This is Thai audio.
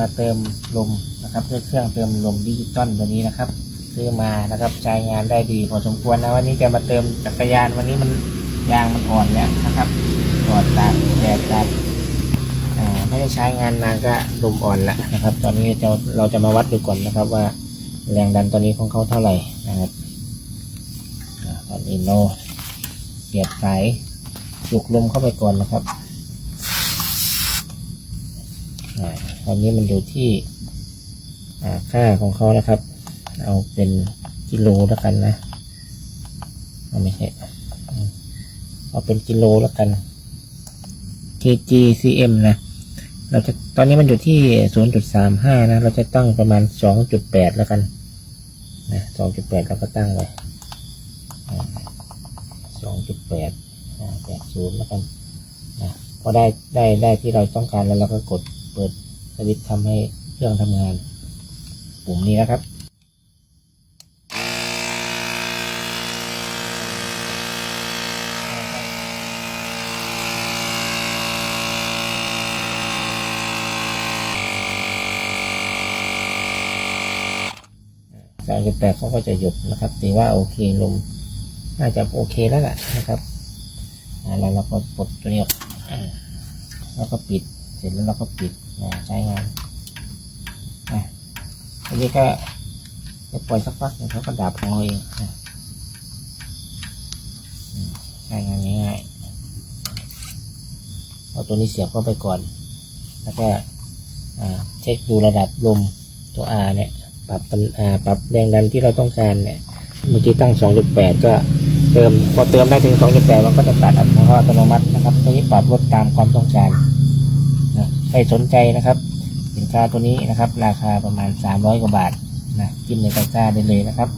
มาเติมลมนะครับด้วยเครื่องเติมลมดิจิตอลตัวนี้นะครับซื้อมานะครับใช้งานได้ดีพอสมควรนะวันนี้จะมาเติมจักรยานวันนี้มันยางมันอ่อนแล้วนะครับอ่อนตากแดดตากอ่าไม่ได้ใช้งานนานก็ลมอ่อนแล้วนะครับ ตอนนี้เราเราจะมาวัดดูก่อนนะครับว่าแรงดันตอนนี้ของเขาเท่าไหร่นะครับอ่าตอนนี้เราเสียบสายจุกลมเข้าไปก่อนนะครับอ่า ตอนนี้มันอยู่ที่ค่าของเขานะครับ เอาเป็นกิโลแล้วกันนะเอาไม่ใช่เอาเป็นกิโลแล้วกัน kg cm นะ เราจะตอนนี้มันอยู่ที่ 0.35 นะ เราจะตั้งประมาณ 2.8 แล้วกันนะ2.8 เราก็ตั้งไว้อ่า2.8อ่า80 แล้วกันนะพอได้ได้ได้ที่เราต้องการแล้วเราก็กด เปิดสวิตช์ทำให้เครื่องทำงาน ปุ่มนี้นะครับสามสิบแปดเขาก็จะหยุดนะครับถือว่าโอเคลมน่าจะโอเคแล้วแหละนะครับแล้วเราก็ปลดตัวนี้ออกแล้วก็ปิด เสร็จแล้วเราก็ปิดใช้งานอะทีนี้ก็จะปล่อยสักพักเขาก็ดับของเราเองอะใช้งานง่ายๆเอาตัวนี้เสียบเข้าไปก่อน แล้วก็เช็คดูระดับลมตัว R เนี่ยปรับเป็นอาปรับแรงดันที่เราต้องการเนี่ยเมื่อกี้ตั้ง 2.8 ก็เติมพอเติมได้ถึง 2.8 มันก็จะตัดอัตโนมัตินะครับตัวนี้ปรับลดตามความต้องการ ใครสนใจนะครับ สินค้าตัวนี้นะครับ ราคาประมาณ 300 กว่าบาทนะจิ้มในตะกร้าได้เลยนะครับ